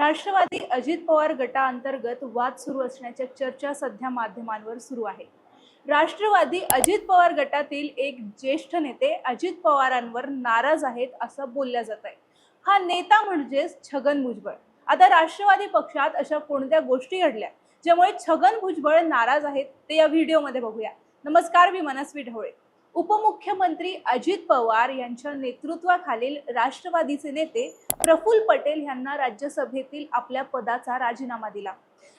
राष्ट्रवादी अजित पवार गटाअंतर्गत वाद सुरू असण्याच्या चर्चा सध्या माध्यमांवर सुरू आहे. राष्ट्रवादी अजित पवार गटातील एक ज्येष्ठ नेते अजित पवारांवर नाराज आहेत असं बोलल्या जात आहे. हा नेता म्हणजेच छगन भुजबळ. आता राष्ट्रवादी पक्षात अशा कोणत्या गोष्टी घडल्या ज्यामुळे छगन भुजबळ नाराज आहेत ते या व्हिडिओमध्ये बघूया. नमस्कार मी मनस्वी ढवळे. उपमुख्यमंत्री अजित पवार यांच्या नेतृत्वाखालील राष्ट्रवादीचे नेते प्रफुल्ल पटेल यांना राज्यसभेतील आपल्या पदाचा राजीनामा दिला.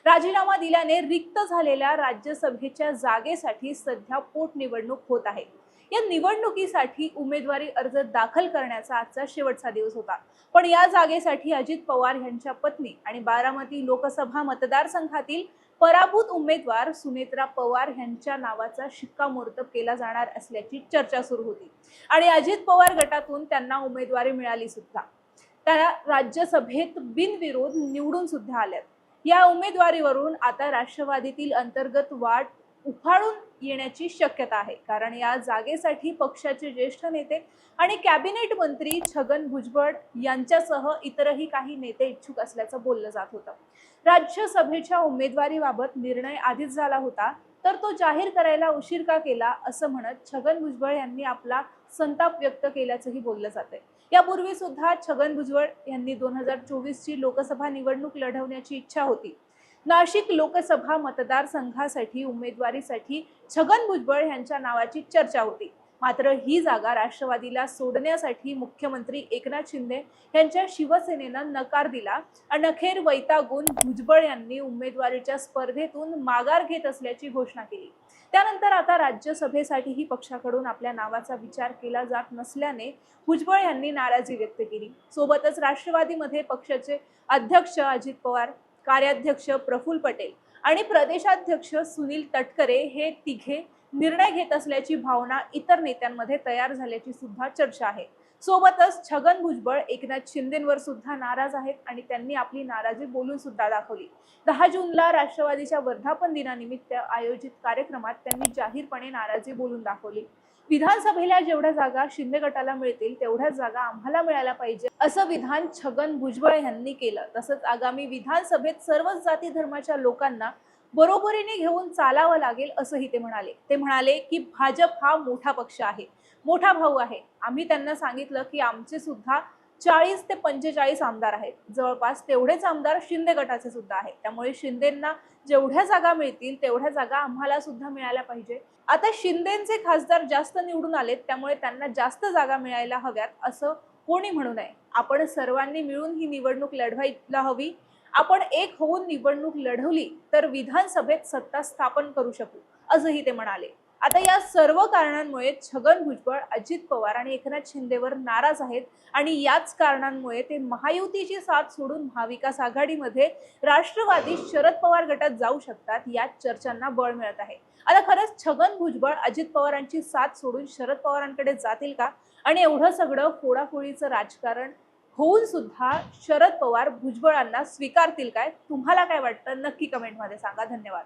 राजीनामा दिल्याने रिक्त झालेल्या राज्यसभेच्या जागेसाठी सध्या पोटनिवडणूक होत आहे. या निवडणुकीसाठी उमेदवारी अर्ज दाखल करण्याचा आजचा शेवटचा दिवस होता. पण या जागेसाठी अजित पवार यांच्या पत्नी आणि बारामती लोकसभा मतदारसंघातील पराभूत उमेदवार सुनेत्रा पवार यांच्या नावाचा शिक्कामोर्तब केला जाणार असल्याची चर्चा सुरू होती. आणि अजित पवार गटातून त्यांना उमेदवारी मिळाली सुद्धा. त्या राज्यसभेत बिनविरोध निवडून सुद्धा आल्यात. या उमेदवारीवरून आता राष्ट्रवादीतील अंतर्गत वाट उफाळून येण्याची शक्यता आहे. कारण या जागेसाठी पक्षाचे ज्येष्ठ नेते आणि कॅबिनेट मंत्री छगन भुजबळ यांच्यासह इतरही काही नेते इच्छुक असल्याचं बोललं जात होतं. राज्यसभेच्या उमेदवारीबाबत निर्णय आधीच झाला होता तर तो जाहीर करायला उशीर का केला असं म्हणत छगन भुजबळ यांनी आपला संताप व्यक्त केल्याचंही बोललं जातंय. यापूर्वी सुद्धा छगन भुजबळ यांनी दोन हजार चोवीसची लोकसभा निवडणूक लढवण्याची इच्छा होती. नाशिक लोकसभा मतदारसंघासाठी उमेदवारीसाठी छगन भुजबळ यांच्या नावाची चर्चा होती. मात्र ही जागा राष्ट्रवादीला सोडण्यासाठी मुख्यमंत्री एकनाथ शिंदे यांच्या शिवसेनेनं नकार दिला. आणि अखेर वैतागून भुजबळ यांनी उमेदवारीच्या स्पर्धेतून माघार घेत असल्याची घोषणा केली. त्यानंतर आता राज्यसभेसाठीही पक्षाकडून आपल्या नावाचा विचार केला जात नसल्याने भुजबळ यांनी नाराजी व्यक्त केली. सोबतच राष्ट्रवादीमध्ये पक्षाचे अध्यक्ष अजित पवार कार्याध्यक्ष प्रफुल पटेल आणि प्रदेशाध्यक्ष सुनील तटकरे हे तिघे निर्णय घेत असल्याची भावना इतर नेत्यांमध्ये तयार झाल्याची सुद्धा चर्चा आहे. सोबतच छगन भुजबळ एकनाथ शिंदेवर सुद्धा नाराज आहेत आणि त्यांनी आपली नाराजी बोलून सुद्धा दाखवली. दहा जूनला राष्ट्रवादीच्या वर्धापन दिनानिमित्त आयोजित कार्यक्रमात त्यांनी जाहीरपणे नाराजी बोलून दाखवली. विधानसभेला जेवढ्या जागा शिंदे गटाला मिळतील तेवढ्याच जागा आम्हाला मिळायला पाहिजे असं विधान छगन भुजबळ यांनी केलं. तसंच आगामी विधानसभेत सर्वच जाती धर्माच्या लोकांना बरोबरीने घेऊन चालावं लागेल असंही ते म्हणाले. ते म्हणाले की भाजप हा मोठा पक्ष आहे. मोठा भाऊ आहे. आम्ही त्यांना सांगितलं की आमचे सुद्धा चाळीस ते पंचेचाळीस आमदार आहेत. जवळपास तेवढेच आमदार शिंदे गटाचे सुद्धा आहेत. त्यामुळे शिंदेंना जेवढ्या जागा मिळतील तेवढ्या जागा आम्हाला सुद्धा मिळायला पाहिजे. आता शिंदेचे खासदार जास्त निवडून आलेत त्यामुळे त्यांना जास्त जागा मिळायला हव्यात असं कोणी म्हणू नये. आपण सर्वांनी मिळून ही निवडणूक लढवायला हवी. आपण एक होऊन निवडणूक लढवली तर विधानसभेत सत्ता स्थापन करू शकू असंही ते म्हणाले. आता या सर्व कारणांमुळे छगन भुजबळ अजित पवार आणि एकनाथ शिंदेवर नाराज आहेत आणि याच कारणांमुळे ते महायुतीची साथ सोडून महाविकास आघाडीमध्ये राष्ट्रवादी शरद पवार गटात जाऊ शकतात या चर्चांना बळ मिळत आहे. आता खरंच छगन भुजबळ अजित पवारांची साथ सोडून शरद पवारांकडे जातील का? आणि एवढं सगळं फोडाफोडीचं राजकारण होऊन सुद्धा शरद पवार भुजबळांना स्वीकारतील काय? तुम्हाला काय वाटतं? नक्की कमेंटमध्ये सांगा. धन्यवाद.